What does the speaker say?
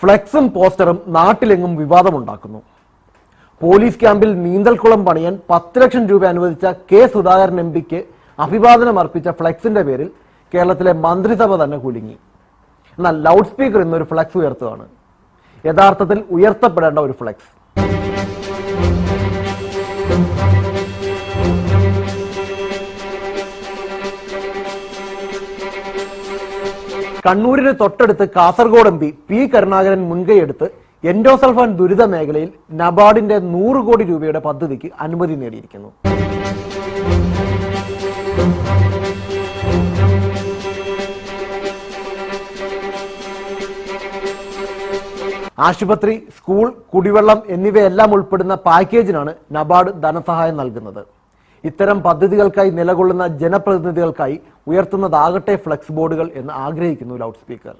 ഫ്ലെക്സും പോസ്റ്ററും നാട്ടിലെങ്ങും വിവാദമുണ്ടാക്കുന്നു. Police ക്യാമ്പിൽ നീന്തൽക്കുളം പണിയാൻ പത്ത് ലക്ഷം രൂപ അനുവദിച്ച കെ സുധാകരൻ എം പിക്ക് അഭിവാദനം അർപ്പിച്ച ഫ്ലെക്സിന്റെ പേരിൽ കേരളത്തിലെ മന്ത്രിസഭ തന്നെ കുലുങ്ങി. എന്നാൽ ലൗഡ് സ്പീക്കർ ഇന്നൊരു ഫ്ലെക്സ് ഉയർത്തുകയാണ്. യഥാർത്ഥത്തിൽ ഉയർത്തപ്പെടേണ്ട ഒരു ഫ്ലെക്സ്. കണ്ണൂരിന് തൊട്ടടുത്ത് Kasaragod M P P Karunakaran മുൻകൈയെടുത്ത് എൻഡോസൾഫാൻ ദുരിത മേഖലയിൽ നബാർഡിന്റെ നൂറ് കോടി രൂപയുടെ പദ്ധതിക്ക് അനുമതി നേടിയിരിക്കുന്നു. ആശുപത്രി സ്കൂൾ കുടിവെള്ളം എന്നിവയെല്ലാം ഉൾപ്പെടുന്ന പാക്കേജിനാണ് നബാർഡ് ധനസഹായം നൽകുന്നത്. ഇത്തരം പദ്ധതികൾക്കായി നിലകൊള്ളുന്ന ജനപ്രതിനിധികൾക്കായി ഉയർത്തുന്നതാകട്ടെ ഫ്ലെക്സ് ബോർഡുകൾ എന്ന് ആഗ്രഹിക്കുന്നു ലൗഡ് സ്പീക്കർ.